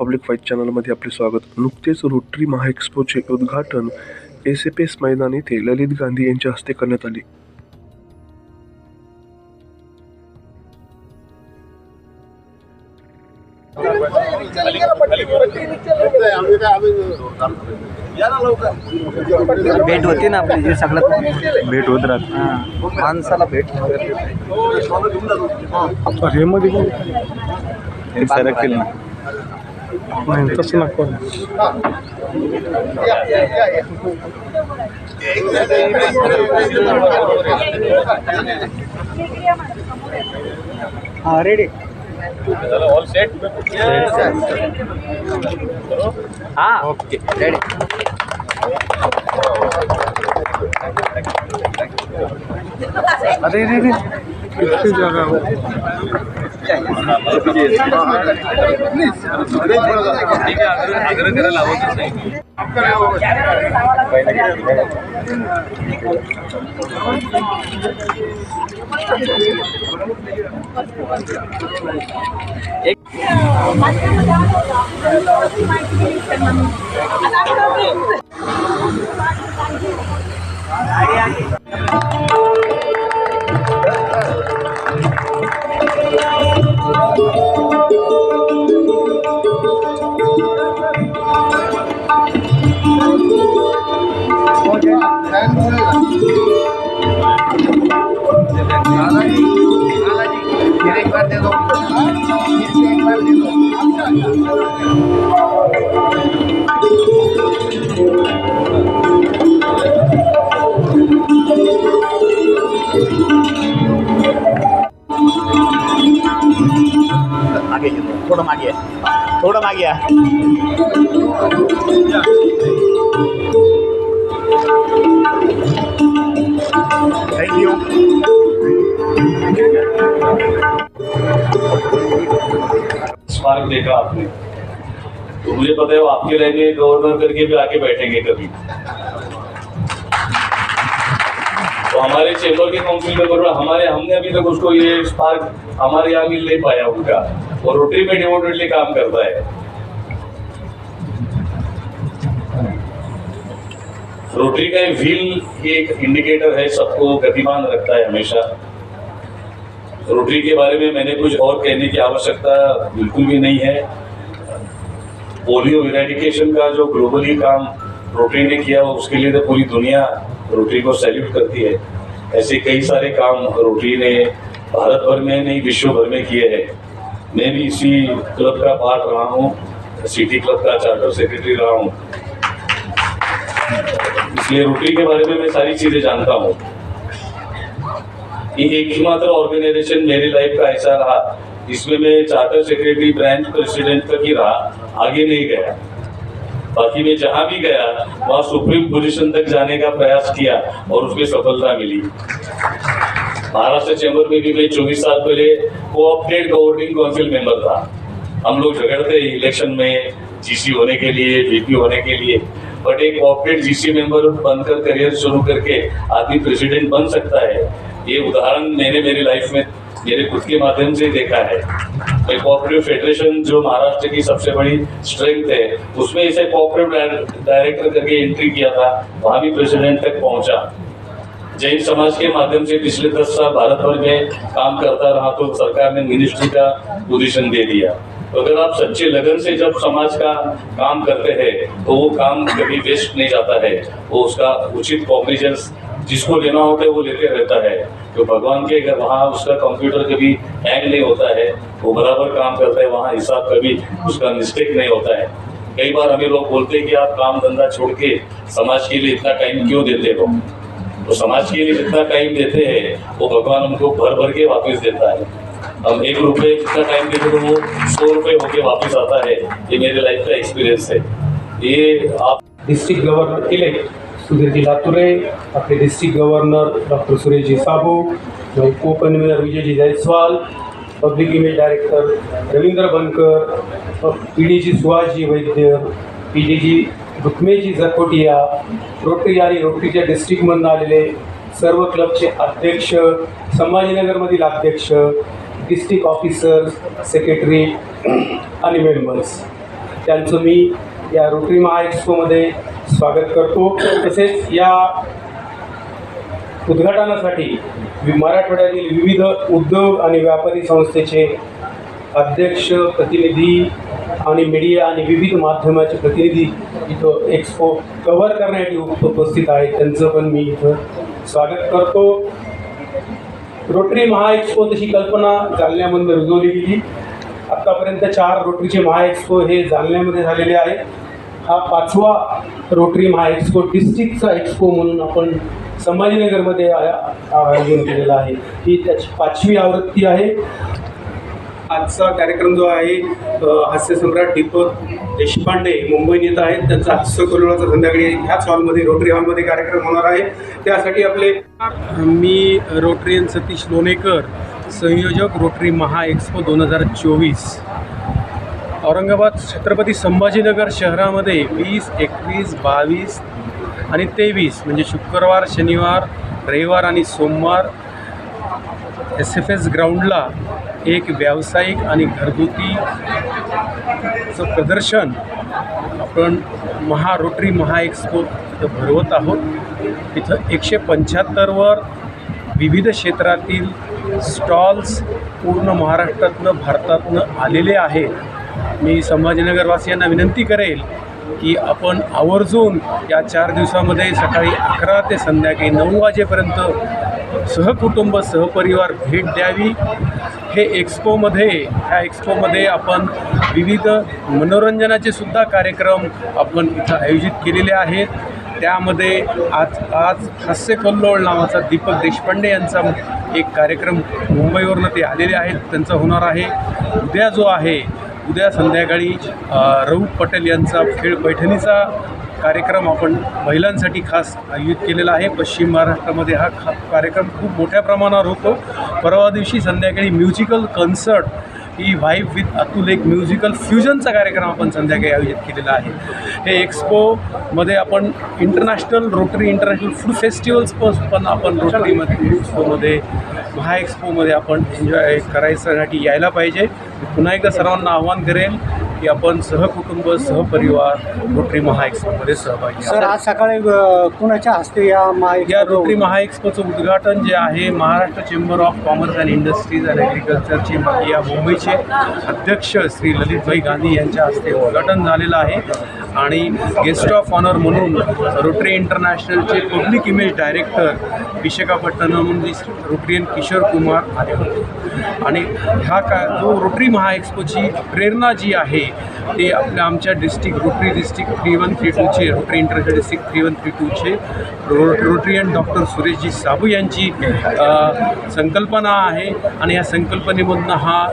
Public fight चॅनलमध्ये आपले स्वागत. नुकतेच रोटरी महाएक्स्पोचे उद्घाटन एस एफ एस मैदान येथे ललित गांधी यांच्या हस्ते करण्यात आले. भेट होती ना आपली जे सगळ्यात भेट होत राहते. हां. माणसाला भेट. हे सरकतील ना नाही तसं नको हां रेडी हां ओके रेडी अरे आग्रह करायला किती जागा मागे घे. थोडं मागे या. थोडं मागे या थँक्यू स्मारक देखा आपने तो मुझे पता है वो आपके रहेंगे गवर्नर करके भी आके बैठेंगे कभी। तो हमारे चेंबर के काउंसिल में हमारे, हमने अभी तक उसको ये स्पार्क हमारे यहाँ मिल नहीं पाया उनका। और रोटरी में डिवोटेडली काम करता है। रोटरी का व्हील एक इंडिकेटर है, सबको गतिमान रखता है हमेशा। रोटरी के बारे में मैंने कुछ और कहने की आवश्यकता बिल्कुल भी नहीं है। पोलियो इरेडिकेशन का जो ग्लोबली काम रोटरी ने किया, उसके लिए तो पूरी दुनिया रोटरी को सैल्यूट करती है। ऐसे कई सारे काम रोटरी ने भारत भर में नहीं, विश्व भर में किए हैं। मैं भी इसी क्लब का पार्ट रहा हूँ सिटी क्लब का चार्टर सेक्रेटरी रहा हूँ। इसलिए रोटरी के बारे में मैं सारी चीज़ें जानता हूँ। ये एक ही मात्र ऑर्गेनाइजेशन मेरी लाइफ का ऐसा रहा इसमें मैं चार्टर सेक्रेटरी ब्रांच प्रेसिडेंट तक ही रहा। आगे नहीं गया। बाकी मैं जहाँ भी गया, वहाँ सुप्रीम पोजीशन तक जाने का प्रयास किया और उसमें सफलता मिली। महाराष्ट्र चैम्बर में भी मैं चौबीस साल पहले कोऑपरेट गवर्निंग काउंसिल मेंबर था। हम लोग झगड़ते इलेक्शन में जीसी होने के लिए जीपी होने के लिए। बट एक कोऑपरेट जीसी मेंबर बनकर करियर शुरू करके आदमी प्रेसिडेंट बन सकता है। ये उदाहरण मैंने मेरी लाइफ में मेरे खुद के माध्यम से देखा है। मैं कोऑपरेटिव फेडरेशन जो महाराष्ट्र की सबसे बड़ी स्ट्रेंथ है, उसमें इसे कोऑपरेटिव डायरेक्टर करके एंट्री किया था, वहाँ भी प्रेसिडेंट तक पहुँचा। जैन समाज के माध्यम से पिछले दस साल भारत भर में काम करता रहा तो सरकार ने मिनिस्ट्री का पोजिशन दे दिया। तो अगर आप सच्चे लगन से जब समाज का काम करते हैं तो वो काम कभी वेस्ट नहीं जाता है। वो उसका उचित कॉग्निजेंस जिसको लेना होता है वो लेते रहता है। तो भगवान के अगर वहाँ उसका कंप्यूटर कभी हैंग नहीं होता है, वो बराबर काम करता है, वहाँ हिसाब कभी उसका मिस्टेक नहीं होता है। कई बार हमें लोग बोलते हैं कि आप काम धंधा छोड़ के समाज के लिए इतना टाइम क्यों देते हो? तो समाज के लिए जितना टाइम देते हैं, वो भगवान हमको भर भर के वापस देता है। हम एक रुपये जितना टाइम देते तो वो सौ रुपये होके वापस आता है। ये मेरे लाइफ का एक्सपीरियंस है। ये आप डिस्ट्रिक्ट गव्हर्नर इलेक्ट सुधीरजी लातुरे आपले डिस्ट्रिक्ट गव्हर्नर डॉक्टर सुरेशजी साबू को convener Vijayji Jaiswal public image director Ravindra Bankar P D G सुहासजी वैद्य पी डी जी रुक्मेजी झकोटिया रोटरी आणि रोटरीच्या डिस्ट्रिक्टमधून आलेले सर्व क्लबचे अध्यक्ष संभाजीनगरमधील अध्यक्ष डिस्ट्रिक्ट ऑफिसर्स सेक्रेटरी आणि मेंबर्स त्यांचं मी या रोटरी महा एक्सपोमध्ये स्वागत करतो. तसेच या उद्घाटनासाठी मराठवाड्यातील विविध उद्योग आणि व्यापारी संस्थेचे अध्यक्ष प्रतिनिधी आणि मीडिया आणि विविध माध्यमाचे प्रतिनिधी इथं एक्सपो कव्हर करण्यासाठी उपस्थित आहेत. त्यांचं पण मी इथं स्वागत करतो. रोटरी महा एक्सपो तशी कल्पना जालन्यामध्ये रुजवली गेली आत्तापर्यंत चार रोटरीचे महा एक्सपो हे जालन्यामध्ये झालेले आहेत. हा पाचवा रोटरी महा एक्सपो डिस्ट्रिक्टचा एक्सपो म्हणून आपण संभाजीनगरमध्ये आयोजन केलेलं आहे. ही त्याची पाचवी आवृत्ती आहे. आजचा कार्यक्रम जो आहे हास्यसम्राट दीपक देशपांडे मुंबईत येत आहेत. त्यांचा हास्य करोडाचा संध्याकाळी ह्याच हॉलमध्ये रोटरी हॉलमध्ये कार्यक्रम होणार आहे. त्यासाठी आपले मी रोटरीयन सतीश लोणेकर संयोजक रोटरी महा एक्सपो दोन हजार चोवीस. औरंगाबाद छत्रपती संभाजीनगर शहरामध्ये वीस एकवीस बावीस आणि तेवीस म्हणजे शुक्रवार शनिवार रविवार आणि सोमवार एस एफ एस ग्राउंडला एक व्यावसायिक आणि घरगुतीचं प्रदर्शन आपण महा रोटरी महा एक्सपो इथं भरवत आहोत. तिथं एकशे पंच्याहत्तरवर विविध क्षेत्रातील स्टॉल्स पूर्ण महाराष्ट्रातनं भारतातनं आलेले आहेत. मी संभाजीनगरवासियांना विनंती करेल की आपण आवर्जून या चार दिवसामध्ये सकाळी अकरा ते संध्याकाळी नऊ वाजेपर्यंत सहकुटुंब सहपरिवार भेट द्यावी. हे एक्सपोमध्ये ह्या एक्सपोमध्ये आपण विविध मनोरंजनाचे सुद्धा कार्यक्रम आपण इथं आयोजित केलेले आहेत. त्यामध्ये आज आज हास्यकल्लोळ नावाचा दीपक देशपांडे यांचा एक कार्यक्रम मुंबईवरनं ते आलेले आहेत. त्यांचा होणार आहे. उद्या जो आहे उद्या संध्याकाळी अ, रऊफ पटेल यांचा खेळ पैठणीचा कार्यक्रम आपण महिलांसाठी खास आयोजित केलेला आहे. पश्चिम महाराष्ट्रामध्ये हा खा कार्यक्रम खूप मोठ्या प्रमाणावर होतो. परवा दिवशी संध्याकाळी म्युझिकल कन्सर्ट ही व्हाईब विथ अतुल एक म्युझिकल फ्युजनचा कार्यक्रम आपण संध्याकाळी आयोजित केलेला आहे. हे एक्सपोमध्ये आपण international Rotary international food festivals पण पण आपण रोटरीमध्ये एक्सपोमध्ये महा एक्सपोमध्ये आपण एन्जॉय करायसाठी यायला पाहिजे. पुन्हा एकदा सर्वांना आव्हान करेन की आपण सहकुटुंब सहपरिवार रोटरी महा एक्सपोमध्ये सहभागी सर. आज सकाळी अ, कुणाच्या हस्ते या मा या रोटरी महा एक्सपोचं उद्घाटन जे आहे Maharashtra chamber of commerce and industries and ॲग्रिकल्चरचे या मुंबईचे अध्यक्ष श्री ललितभाई गांधी यांच्या हस्ते उद्घाटन झालेलं आहे आणि गेस्ट ऑफ ऑनर म्हणून Rotary इंटरनॅशनलचे public image director Visakhapatnam Rotarian Kishore Kumar आले होते आणि हा का जो रोटरी महाएक्सपोची प्रेरणा जी आहे ते आपल्या आमच्या district Rotary district three one three टूचे Rotary international district three one three टूचे रो रोटरियन डॉक्टर सुरेशजी साबू यांची संकल्पना आहे. आणि या संकल्पनेमधनं हा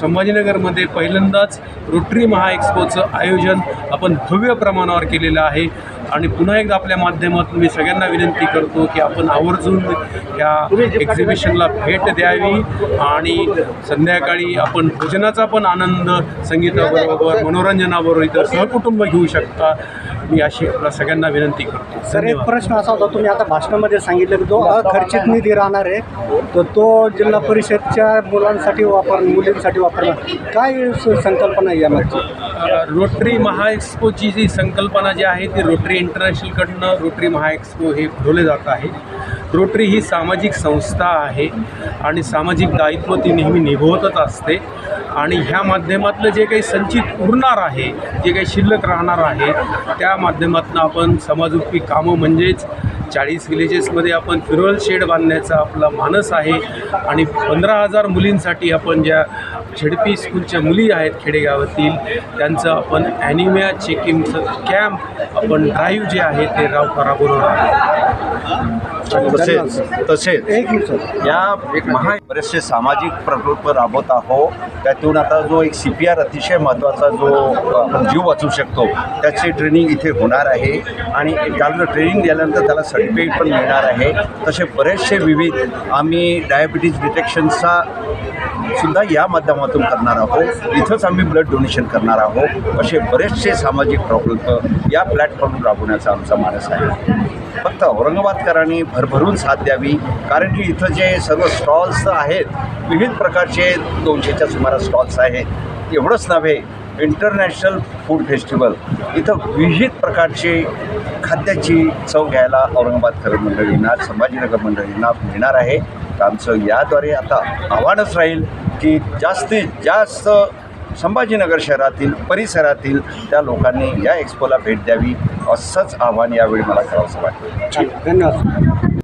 संभाजीनगरमध्ये पहिल्यांदाच रोटरी महाएक्सपोचं आयोजन आपण भव्य प्रमाणावर केलेलं आहे. आणि पुन्हा एकदा आपल्या माध्यमातून मी सगळ्यांना विनंती करतो की आपण आवर्जून या एक्झिबिशनला भेट द्यावी आणि संध्याकाळी आपण भोजनाचा पण आनंद संगीताबरोबर मनोरंजनाबरोबर इतर सहकुटुंब घेऊ शकता. मी अशी आपल्या सगळ्यांना विनंती करतो. सर एक प्रश्न असा होता तुम्ही आता भाषणामध्ये सांगितलं की जो अखर्चित निधी राहणार आहे तर तो जिल्हा परिषदच्या मुलांसाठी वापर मुलींसाठी वापरणार. काय संकल्पना आहे यामागची? रोटरी महा एक्सपोची जी संकल्पना जी आहे ती रोटरी इंटरनॅशनलकडनं रोटरी महा एक्सपो हे भरवले जात आहे. रोटरी ही सामाजिक संस्था आहे आणि सामाजिक दायित्व ती नेहमी निभवतच असते. आणि ह्या माध्यमातलं जे काही संचित उरणार आहे जे काही शिल्लक राहणार आहे त्या माध्यमातून आपण समाजोपयोगी कामं म्हणजेच चाळीस विलेजेसमध्ये आपण फ्युरल शेड बांधण्याचा आपला मानस आहे. आणि पंधरा हजार मुलींसाठी आपण ज्या झेडपी स्कूलच्या मुली आहेत खेडेगावातील त्यांचं आपण ॲनिमिया चेकिंगचं कॅम्प आपण ड्राईव्ह जे आहे ते राव राबवणार आहे. तसेच तसेच एक मिनिट सर. या एक महा बरेचसे सामाजिक प्रकल्प राबवत आहोत त्यातून आता जो एक सी पी आर अतिशय महत्त्वाचा जो आपण जीव वाचू शकतो त्याची ट्रेनिंग इथे होणार आहे. आणि त्याला ट्रेनिंग दिल्यानंतर त्याला सर्टिफिकेट पण मिळणार आहे. तसे बरेचसे विविध आम्ही डायबिटीज डिटेक्शनचा सुद्धा या माध्यमातून करणार आहोत. इथंच आम्ही ब्लड डोनेशन करणार आहोत. असे बरेचसे सामाजिक प्रकल्प या प्लॅटफॉर्म राबवण्याचा आमचा मानस आहे. फक्त औरंगाबादकरांनी भरभरून साथ द्यावी. कारण की इथं जे सर्व स्टॉल्स आहेत विविध प्रकारचे दोनशेच्या सुमारास स्टॉल्स आहेत. एवढंच नव्हे इंटरनॅशनल फूड फेस्टिवल इथं विविध प्रकारचे खाद्याची चव घ्यायला औरंगाबादकर मंडळींना संभाजीनगर मंडळींना मिळणार आहे. तर आमचं याद्वारे आता आव्हानच राहील की जास्तीत जास्त संभाजीनगर शहरातील परिसरातील त्या लोकांनी या एक्सपोला भेट द्यावी असंच आव्हान यावेळी मला करावंसं वाटतं. धन्यवाद.